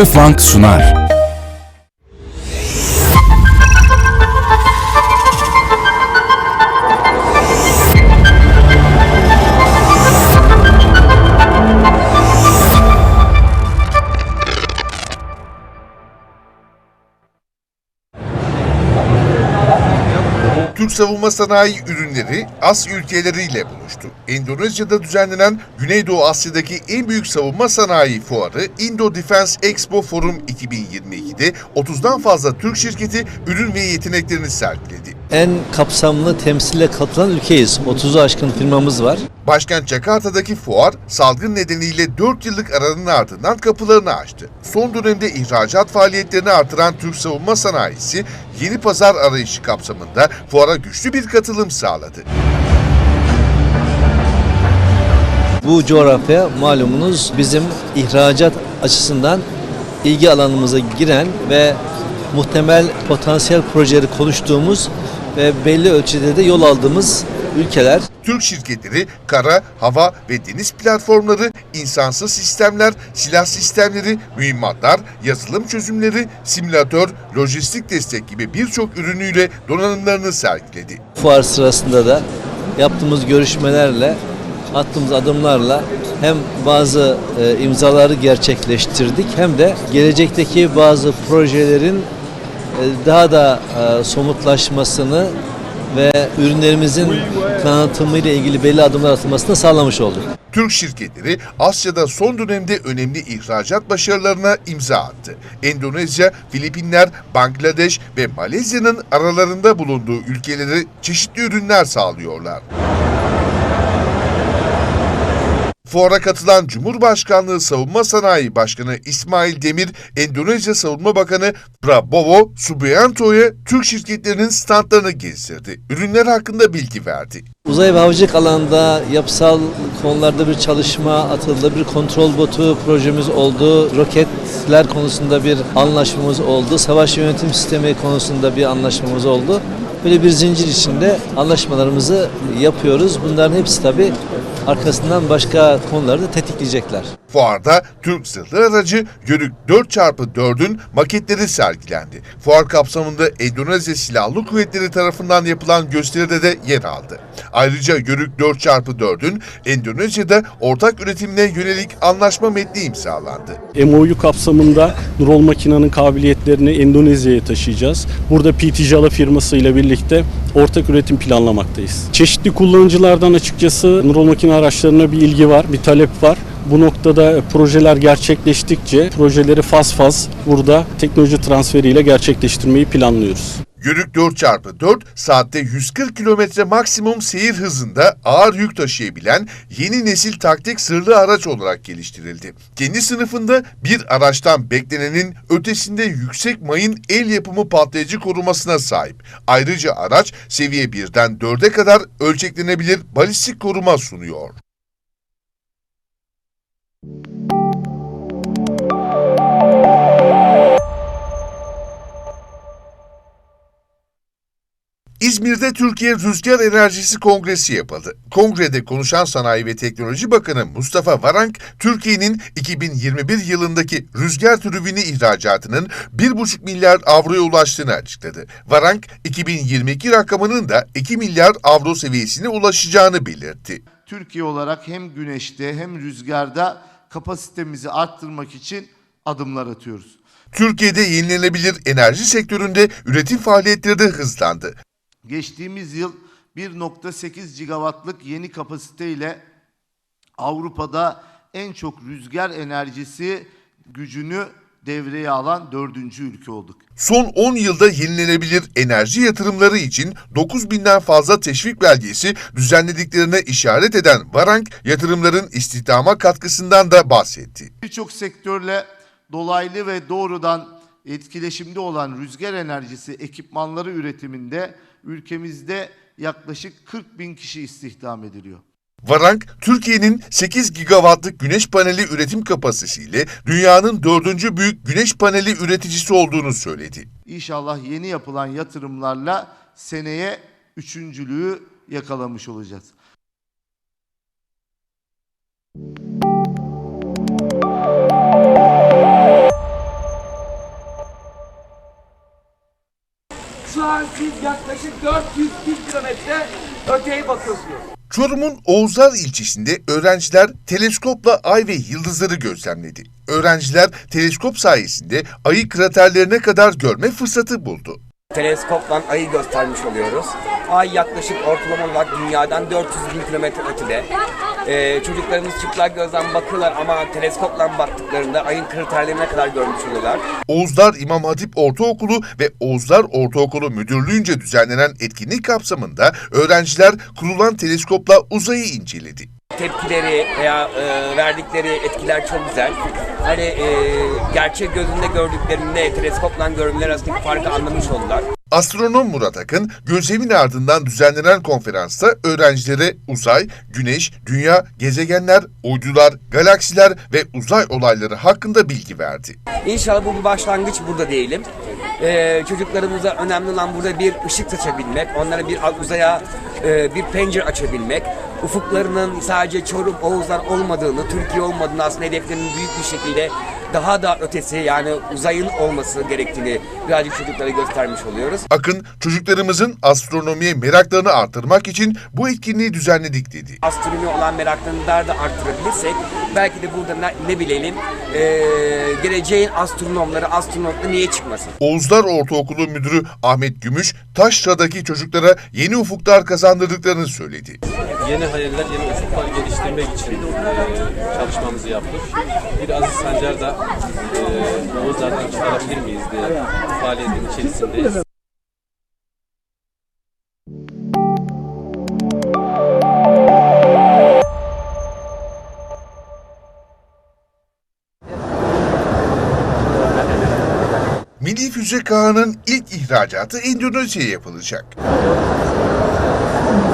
Vakıfbank sunar. Savunma sanayi ürünleri Asya ülkeleriyle buluştu. Endonezya'da düzenlenen Güneydoğu Asya'daki en büyük savunma sanayi fuarı Indo Defense Expo Forum 2022'de 30'dan fazla Türk şirketi ürün ve yeteneklerini sergiledi. En kapsamlı temsile katılan ülkeyiz. 30'u aşkın firmamız var. Başkent Jakarta'daki fuar salgın nedeniyle 4 yıllık aranın ardından kapılarını açtı. Son dönemde ihracat faaliyetlerini artıran Türk savunma sanayisi yeni pazar arayışı kapsamında fuara güçlü bir katılım sağladı. Bu coğrafya malumunuz bizim ihracat açısından ilgi alanımıza giren ve muhtemel potansiyel projeleri konuştuğumuz ve belli ölçüde de yol aldığımız ülkeler. Türk şirketleri kara, hava ve deniz platformları, insansız sistemler, silah sistemleri, mühimmatlar, yazılım çözümleri, simülatör, lojistik destek gibi birçok ürünüyle donanımlarını sergiledi. Fuar sırasında da yaptığımız görüşmelerle, attığımız adımlarla hem bazı e, imzaları gerçekleştirdik hem de gelecekteki bazı projelerin daha da e, somutlaşmasını ve ürünlerimizin tanıtımı ile ilgili belli adımlar atılmasını sağlamış olduk. Türk şirketleri Asya'da son dönemde önemli ihracat başarılarına imza attı. Endonezya, Filipinler, Bangladeş ve Malezya'nın aralarında bulunduğu ülkelere çeşitli ürünler sağlıyorlar. Fuara katılan Cumhurbaşkanlığı Savunma Sanayi Başkanı İsmail Demir, Endonezya Savunma Bakanı Prabowo Subianto'ya Türk şirketlerinin standlarını gezdirdi. Ürünler hakkında bilgi verdi. Uzay ve havacılık alanında yapısal konularda bir çalışma atıldı. Bir kontrol botu projemiz oldu. Roketler konusunda bir anlaşmamız oldu. Savaş yönetim sistemi konusunda bir anlaşmamız oldu. Böyle bir zincir içinde anlaşmalarımızı yapıyoruz. Bunların hepsi tabii arkasından başka konuları da tetikleyecekler. Fuarda Türk zırhlı aracı Yörük 4x4'ün maketleri sergilendi. Fuar kapsamında Endonezya Silahlı Kuvvetleri tarafından yapılan gösteride de yer aldı. Ayrıca Yörük 4x4'ün Endonezya'da ortak üretimine yönelik anlaşma metni imzalandı. MOU kapsamında Nurol Makina'nın kabiliyetlerini Endonezya'ya taşıyacağız. Burada PT Jala firması ile birlikte ortak üretim planlamaktayız. Çeşitli kullanıcılardan açıkçası Nurol Makina araçlarına bir ilgi var, bir talep var. Bu noktada projeler gerçekleştikçe projeleri faz faz burada teknoloji transferiyle gerçekleştirmeyi planlıyoruz. Yörük 4x4 saatte 140 km maksimum seyir hızında ağır yük taşıyabilen yeni nesil taktik sırlı araç olarak geliştirildi. Kendi sınıfında bir araçtan beklenenin ötesinde yüksek mayın el yapımı patlayıcı korumasına sahip. Ayrıca araç seviye 1'den 4'e kadar ölçeklenebilir balistik koruma sunuyor. İzmir'de Türkiye Rüzgar Enerjisi Kongresi yapıldı. Kongrede konuşan Sanayi ve Teknoloji Bakanı Mustafa Varank, Türkiye'nin 2021 yılındaki rüzgar türbini ihracatının 1,5 milyar avroya ulaştığını açıkladı. Varank, 2022 rakamının da 2 milyar avro seviyesine ulaşacağını belirtti. Türkiye olarak hem güneşte hem rüzgarda kapasitemizi arttırmak için adımlar atıyoruz. Türkiye'de yenilenebilir enerji sektöründe üretim faaliyetleri de hızlandı. Geçtiğimiz yıl 1.8 gigawattlık yeni kapasiteyle Avrupa'da en çok rüzgar enerjisi gücünü devreye alan dördüncü ülke olduk. Son 10 yılda yenilenebilir enerji yatırımları için 9 binden fazla teşvik belgesi düzenlediklerine işaret eden Varank, yatırımların istihdama katkısından da bahsetti. Birçok sektörle dolaylı ve doğrudan etkileşimde olan rüzgar enerjisi ekipmanları üretiminde ülkemizde yaklaşık 40 bin kişi istihdam ediliyor. Varank, Türkiye'nin 8 gigawattlık güneş paneli üretim kapasitesiyle dünyanın dördüncü büyük güneş paneli üreticisi olduğunu söyledi. İnşallah yeni yapılan yatırımlarla seneye üçüncülüğü yakalamış olacağız. Yaklaşık 400 bin kilometre öteye bakıyorsunuz. Çorum'un Oğuzlar ilçesinde öğrenciler teleskopla ay ve yıldızları gözlemledi. Öğrenciler teleskop sayesinde ayı kraterlerine kadar görme fırsatı buldu. Teleskopla ayı göstermiş oluyoruz. Ay yaklaşık ortalama olarak dünyadan 400 bin kilometre ötede. Ee, çocuklarımız çıplak gözden bakıyorlar ama teleskopla baktıklarında ayın kriterlerine kadar görmüş oluyorlar. Oğuzlar İmam Hatip Ortaokulu ve Oğuzlar Ortaokulu Müdürlüğü'nce düzenlenen etkinlik kapsamında öğrenciler kurulan teleskopla uzayı inceledi. Tepkileri veya e, verdikleri etkiler çok güzel. Hani e, gerçek gözünde gördüklerinde teleskopla görünümler arasındaki farkı anlamış oldular. Astronom Murat Akın, gözlemin ardından düzenlenen konferansta öğrencilere uzay, güneş, dünya, gezegenler, uydular, galaksiler ve uzay olayları hakkında bilgi verdi. İnşallah bu bir başlangıç burada diyelim. Ee, çocuklarımıza önemli olan burada bir ışık saçabilmek, onlara bir uzaya e, bir pencere açabilmek, ufuklarının sadece Çorum, Oğuzlar olmadığını, Türkiye olmadığını aslında hedeflerinin büyük bir şekilde daha da ötesi yani uzayın olması gerektiğini birazcık çocuklara göstermiş oluyoruz. Akın, çocuklarımızın astronomiye meraklarını artırmak için bu etkinliği düzenledik dedi. Astronomi olan meraklarını daha da arttırabilirsek belki de burada ne, ne bilelim ee, geleceğin astronomları astronotla niye çıkmasın? Oğuzlar Ortaokulu Müdürü Ahmet Gümüş, Taşra'daki çocuklara yeni ufuklar kazandırdıklarını söyledi. Yeni hayaller, yeni ufuklar geliştirmek için e, çalışmamızı yaptık. Bir Aziz Sancar da e, Oğuzlardan çıkarabilir miyiz diye faaliyetin içerisindeyiz. Milli Füze Kağı'nın ilk ihracatı Endonezya'ya yapılacak.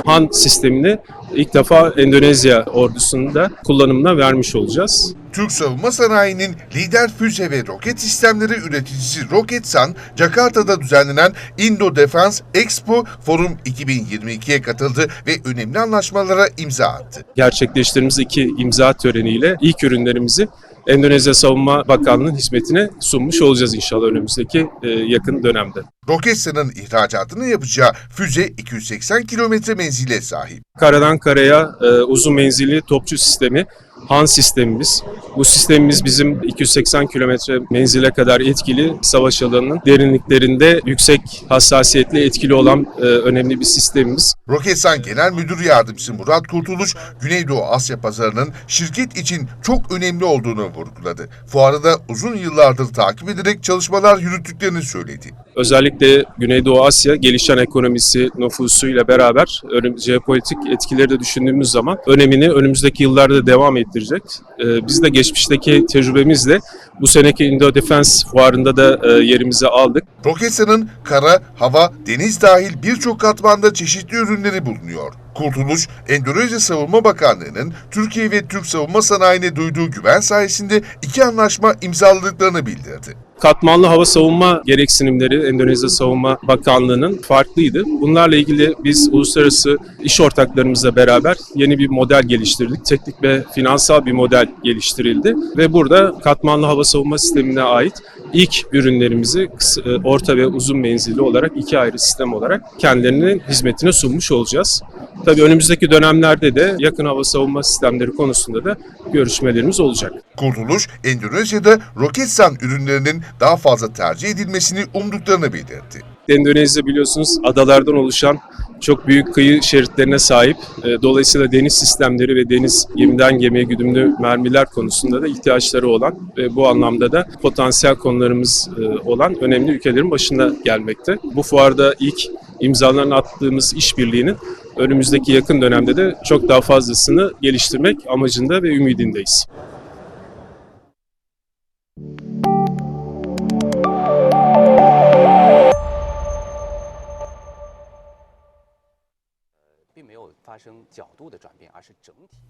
Han sistemini ilk defa Endonezya ordusunda kullanımına vermiş olacağız. Türk savunma sanayinin lider füze ve roket sistemleri üreticisi Roketsan, Jakarta'da düzenlenen Indo Defense Expo Forum 2022'ye katıldı ve önemli anlaşmalara imza attı. Gerçekleştirdiğimiz iki imza töreniyle ilk ürünlerimizi Endonezya Savunma Bakanlığı'nın hizmetine sunmuş olacağız inşallah önümüzdeki e, yakın dönemde. Roketsan'ın ihracatını yapacağı füze 280 kilometre menzile sahip. Karadan karaya e, uzun menzilli topçu sistemi Han sistemimiz. Bu sistemimiz bizim 280 kilometre menzile kadar etkili savaş alanının derinliklerinde yüksek hassasiyetli etkili olan e, önemli bir sistemimiz. Roketsan Genel Müdür Yardımcısı Murat Kurtuluş, Güneydoğu Asya pazarının şirket için çok önemli olduğunu vurguladı. Fuarı da uzun yıllardır takip ederek çalışmalar yürüttüklerini söyledi. Özellikle Güneydoğu Asya gelişen ekonomisi nüfusuyla beraber jeopolitik etkileri de düşündüğümüz zaman önemini önümüzdeki yıllarda devam ettirecek. E, biz de geçmişteki tecrübemizle bu seneki Indo Defense fuarında da e, yerimizi aldık. Roketsan'ın kara, hava, deniz dahil birçok katmanda çeşitli ürünleri bulunuyor. Kurtuluş, Endonezya Savunma Bakanlığı'nın Türkiye ve Türk savunma sanayine duyduğu güven sayesinde iki anlaşma imzaladıklarını bildirdi. Katmanlı hava savunma gereksinimleri Endonezya Savunma Bakanlığı'nın farklıydı. Bunlarla ilgili biz uluslararası iş ortaklarımızla beraber yeni bir model geliştirdik. Teknik ve finansal bir model geliştirildi ve burada katmanlı hava savunma sistemine ait ilk ürünlerimizi e, orta ve uzun menzilli olarak iki ayrı sistem olarak kendilerinin hizmetine sunmuş olacağız. Tabii önümüzdeki dönemlerde de yakın hava savunma sistemleri konusunda da görüşmelerimiz olacak. Kurtuluş, Endonezya'da Roketsan ürünlerinin daha fazla tercih edilmesini umduklarını bildirdi. Endonezya biliyorsunuz adalardan oluşan çok büyük kıyı şeritlerine sahip. E, Dolayısıyla deniz sistemleri ve deniz gemiden gemiye güdümlü mermiler konusunda da ihtiyaçları olan ve bu anlamda da potansiyel konularımız e, olan önemli ülkelerin başında gelmekte. Bu fuarda ilk imzalarını attığımız işbirliğinin önümüzdeki yakın dönemde de çok daha fazlasını geliştirmek amacında ve ümidindeyiz.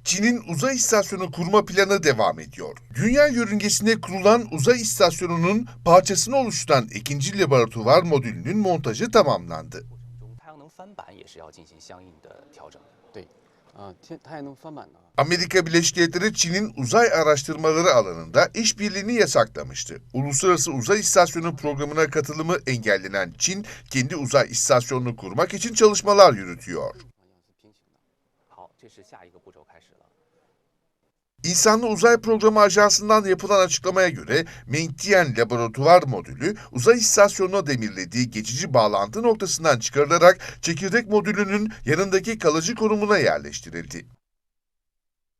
Çin'in uzay istasyonu kurma planı devam ediyor. Dünya yörüngesine kurulan uzay istasyonunun parçasını oluşturan ikinci laboratuvar modülünün montajı tamamlandı. Amerika Birleşik Devletleri Çin'in uzay araştırmaları alanında işbirliğini yasaklamıştı. Uluslararası Uzay İstasyonu programına katılımı engellenen Çin, kendi uzay istasyonunu kurmak için çalışmalar yürütüyor. 方向是平行的。好，这是下一个步骤开始了。 İnsanlı Uzay Programı Ajansı'ndan yapılan açıklamaya göre Mengtian Laboratuvar Modülü uzay istasyonuna demirlediği geçici bağlantı noktasından çıkarılarak çekirdek modülünün yanındaki kalıcı konumuna yerleştirildi.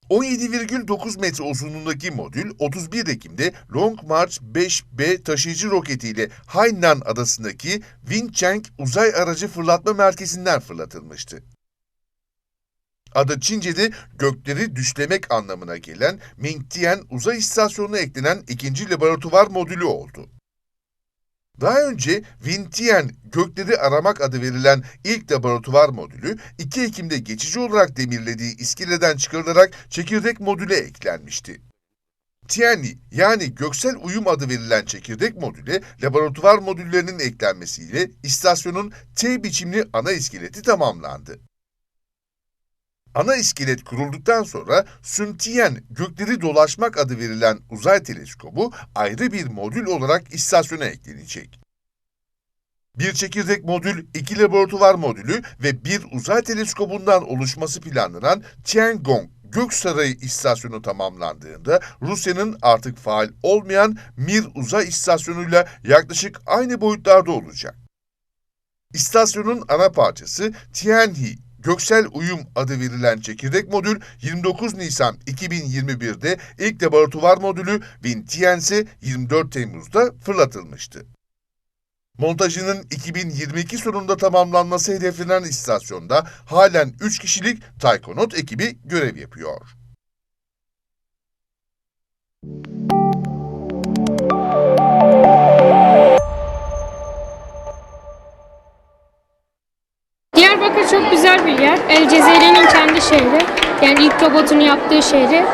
17,9 metre uzunluğundaki modül 31 Ekim'de Long March 5B taşıyıcı roketiyle Hainan adasındaki Wincheng uzay aracı fırlatma merkezinden fırlatılmıştı. Adı Çince'de gökleri düşlemek anlamına gelen Mingtian uzay istasyonuna eklenen ikinci laboratuvar modülü oldu. Daha önce Wintian gökleri aramak adı verilen ilk laboratuvar modülü 2 Ekim'de geçici olarak demirlediği iskeleden çıkarılarak çekirdek modüle eklenmişti. Tiani yani göksel uyum adı verilen çekirdek modüle laboratuvar modüllerinin eklenmesiyle istasyonun T biçimli ana iskeleti tamamlandı. Ana iskelet kurulduktan sonra Süntiyen gökleri dolaşmak adı verilen uzay teleskobu ayrı bir modül olarak istasyona eklenecek. Bir çekirdek modül, iki laboratuvar modülü ve bir uzay teleskobundan oluşması planlanan Tiangong Gök Sarayı istasyonu tamamlandığında Rusya'nın artık faal olmayan Mir uzay istasyonuyla yaklaşık aynı boyutlarda olacak. İstasyonun ana parçası Tianhe Göksel Uyum adı verilen çekirdek modül 29 Nisan 2021'de ilk laboratuvar modülü Wintianse 24 Temmuz'da fırlatılmıştı. Montajının 2022 sonunda tamamlanması hedeflenen istasyonda halen 3 kişilik Taikonaut ekibi görev yapıyor. Çok güzel bir yer. El Cezeri'nin kendi şehri. Yani ilk robotunu yaptığı şehri.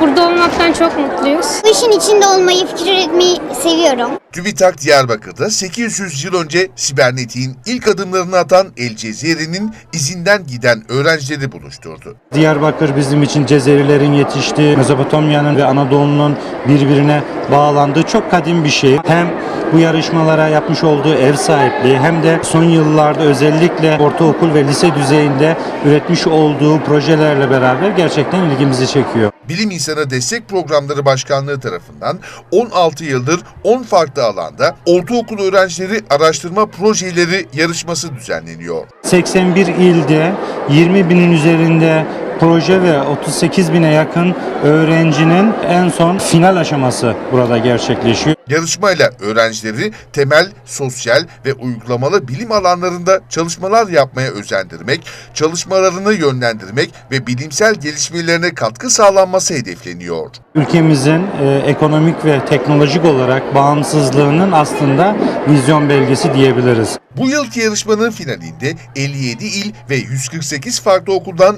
Burada olmaktan çok mutluyuz. Bu işin içinde olmayı, fikir üretmeyi seviyorum. TÜBİTAK Diyarbakır'da 800 yıl önce sibernetiğin ilk adımlarını atan El Cezeri'nin izinden giden öğrencileri buluşturdu. Diyarbakır bizim için Cezerilerin yetiştiği, Mezopotamya'nın ve Anadolu'nun birbirine bağlandığı çok kadim bir şey. Hem bu yarışmalara yapmış olduğu ev sahipliği hem de son yıllarda özellikle ortaokul ve lise düzeyinde üretmiş olduğu projelerle beraber gerçekten ilgimizi çekiyor. Bilim İnsanı Destek Programları Başkanlığı tarafından 16 yıldır 10 farklı alanda ortaokul öğrencileri araştırma projeleri yarışması düzenleniyor. 81 ilde 20 binin üzerinde proje ve 38 bine yakın öğrencinin en son final aşaması burada gerçekleşiyor. Yarışmayla öğrencileri temel, sosyal ve uygulamalı bilim alanlarında çalışmalar yapmaya özendirmek, çalışmalarını yönlendirmek ve bilimsel gelişmelerine katkı sağlanması hedefleniyor. Ülkemizin e, ekonomik ve teknolojik olarak bağımsızlığının aslında vizyon belgesi diyebiliriz. Bu yılki yarışmanın finalinde 57 il ve 148 farklı okuldan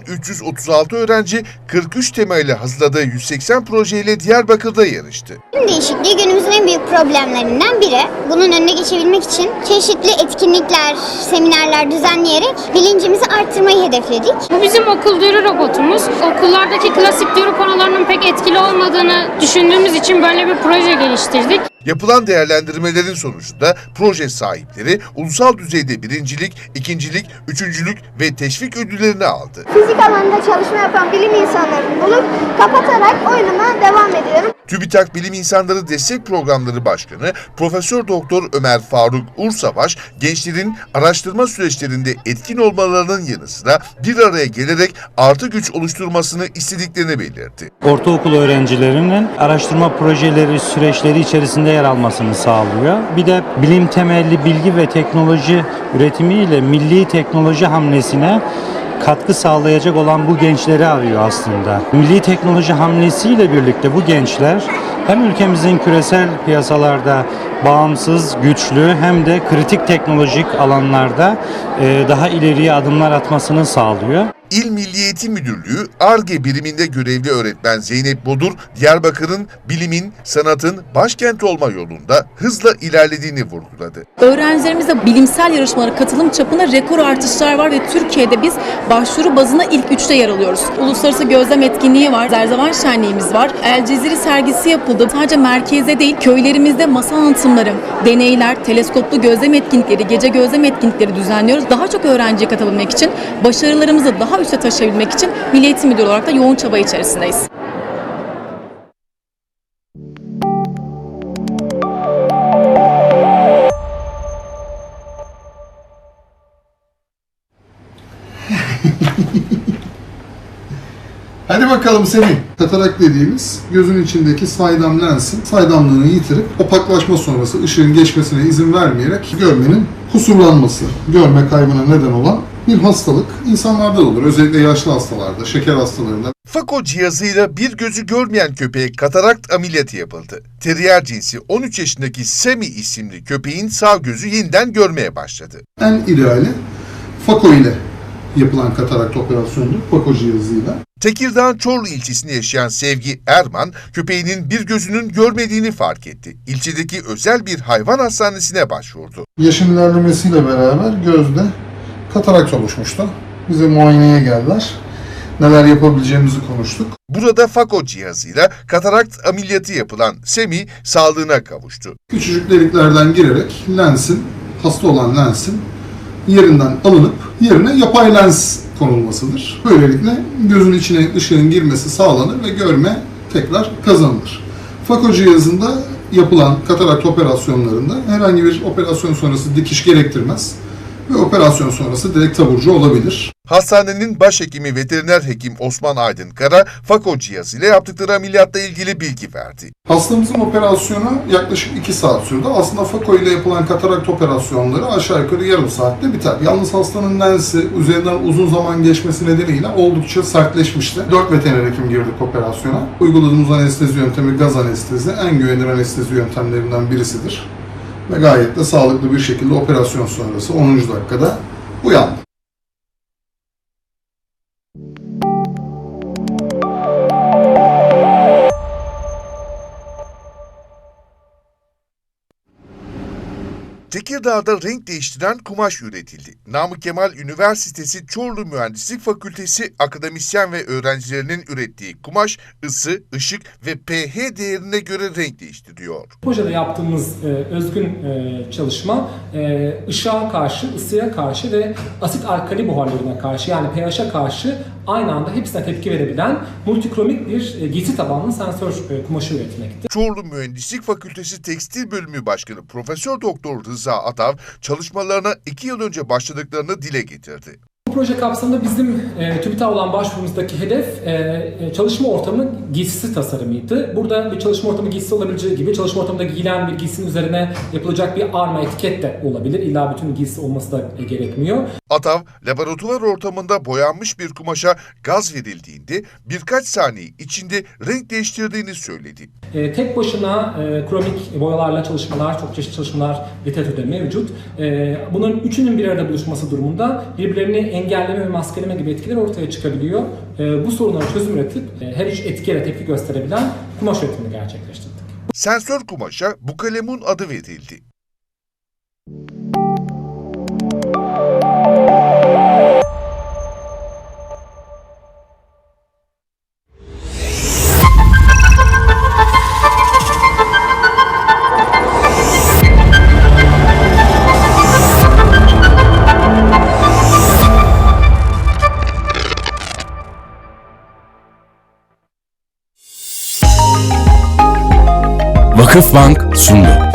336 öğrenci 43 temayla hazırladığı 180 projeyle Diyarbakır'da yarıştı. İklim değişikliği günümüzün en büyük problemlerinden biri. Bunun önüne geçebilmek için çeşitli etkinlikler, seminerler düzenleyerek bilincimizi arttırmayı hedefledik. Bu bizim okul duyuru robotumuz. Okullardaki klasik duyuru panolarının pek etkili olmadığını düşündüğümüz için böyle bir proje geliştirdik. Yapılan değerlendirmelerin sonucunda proje sahipleri ulusal düzeyde birincilik, ikincilik, üçüncülük ve teşvik ödüllerini aldı. Fizik alanında çalışma yapan bilim insanlarını bulup kapatarak oyunuma devam ediyorum. TÜBİTAK Bilim İnsanları Destek Programları Başkanı Profesör Doktor Ömer Faruk Ursavaş, gençlerin araştırma süreçlerinde etkin olmalarının yanı sıra bir araya gelerek artı güç oluşturmasını istediklerini belirtti. Ortaokul öğrencilerinin araştırma projeleri süreçleri içerisinde yer almasını sağlıyor. Bir de bilim temelli bilgi ve teknoloji üretimiyle milli teknoloji hamlesine katkı sağlayacak olan bu gençleri arıyor aslında. Milli teknoloji hamlesiyle birlikte bu gençler hem ülkemizin küresel piyasalarda bağımsız, güçlü hem de kritik teknolojik alanlarda e, daha ileriye adımlar atmasını sağlıyor. İl Milli Eğitim Müdürlüğü ARGE biriminde görevli öğretmen Zeynep Bodur, Diyarbakır'ın bilimin, sanatın başkent olma yolunda hızla ilerlediğini vurguladı. Öğrencilerimizde bilimsel yarışmalara katılım çapında rekor artışlar var ve Türkiye'de biz başvuru bazında ilk üçte yer alıyoruz. Uluslararası gözlem etkinliği var, Zerzevan Şenliğimiz var, El Cezire sergisi yapıldı. Sadece merkezde değil, köylerimizde masal anlatımları, deneyler, teleskoplu gözlem etkinlikleri, gece gözlem etkinlikleri düzenliyoruz. Daha çok öğrenciye katabilmek için, başarılarımızı daha üste taşıyabilmek için Milli Eğitim Müdürü olarak da yoğun çaba içerisindeyiz. Hadi bakalım Semih. Katarak dediğimiz gözün içindeki saydam lensin saydamlığını yitirip opaklaşma sonrası ışığın geçmesine izin vermeyerek görmenin kusurlanması, görme kaybına neden olan bir hastalık insanlarda da olur. Özellikle yaşlı hastalarda, şeker hastalarında. Fako cihazıyla bir gözü görmeyen köpeğe katarakt ameliyatı yapıldı. Terrier cinsi 13 yaşındaki Semi isimli köpeğin sağ gözü yeniden görmeye başladı. En ideali Fako ile yapılan katarakt operasyondur. Fako cihazıyla. Tekirdağ Çorlu ilçesinde yaşayan Sevgi Erman, köpeğinin bir gözünün görmediğini fark etti. İlçedeki özel bir hayvan hastanesine başvurdu. Yaşın ilerlemesiyle beraber gözde katarakt oluşmuştu. Bize muayeneye geldiler. Neler yapabileceğimizi konuştuk. Burada Fako cihazıyla katarakt ameliyatı yapılan Semi sağlığına kavuştu. Küçücük deliklerden girerek lensin, hasta olan lensin yerinden alınıp yerine yapay lens konulmasıdır. Böylelikle gözün içine ışığın girmesi sağlanır ve görme tekrar kazanılır. Fako cihazında yapılan katarakt operasyonlarında herhangi bir operasyon sonrası dikiş gerektirmez ve operasyon sonrası direkt taburcu olabilir. Hastanenin başhekimi veteriner hekim Osman Aydın Kara, Fako cihazıyla yaptıkları ameliyatla ilgili bilgi verdi. Hastamızın operasyonu yaklaşık 2 saat sürdü. Aslında Fako ile yapılan katarakt operasyonları aşağı yukarı yarım saatte biter. Yalnız hastanın lensi üzerinden uzun zaman geçmesi nedeniyle oldukça sertleşmişti. 4 veteriner hekim girdik operasyona. Uyguladığımız anestezi yöntemi gaz anestezi en güvenilir anestezi yöntemlerinden birisidir. Ve gayet de sağlıklı bir şekilde operasyon sonrası 10. dakikada uyandı. Tekirdağ'da renk değiştiren kumaş üretildi. Namık Kemal Üniversitesi Çorlu Mühendislik Fakültesi akademisyen ve öğrencilerinin ürettiği kumaş ısı, ışık ve pH değerine göre renk değiştiriyor. Projede yaptığımız e, özgün e, çalışma e, ışığa karşı, ısıya karşı ve asit alkali buharlarına karşı yani pH'a karşı aynı anda hepsine tepki verebilen multikromik bir e, giysi tabanlı sensör e, kumaşı üretmekti. Çorlu Mühendislik Fakültesi Tekstil Bölümü Başkanı Profesör Doktor Rıza Atav çalışmalarına iki yıl önce başladıklarını dile getirdi. Bu proje kapsamında bizim e, TÜBİTAK'a olan başvurumuzdaki hedef e, e, çalışma ortamı giysisi tasarımıydı. Burada bir çalışma ortamı giysisi olabileceği gibi çalışma ortamında giyilen bir giysinin üzerine yapılacak bir arma etiket de olabilir. İlla bütün giysi olması da gerekmiyor. Atav, laboratuvar ortamında boyanmış bir kumaşa gaz verildiğinde birkaç saniye içinde renk değiştirdiğini söyledi. E, tek başına e, kromik boyalarla çalışmalar, çok çeşitli çalışmalar literatürde mevcut. E, bunların üçünün bir arada buluşması durumunda birbirlerini engelleme ve maskeleme gibi etkiler ortaya çıkabiliyor. E, bu sorunlara çözüm üretip e, her üç etkiyle tepki gösterebilen kumaş üretimini gerçekleştirdik. Sensör kumaşa bukalemun adı verildi. Vakıfbank sundu.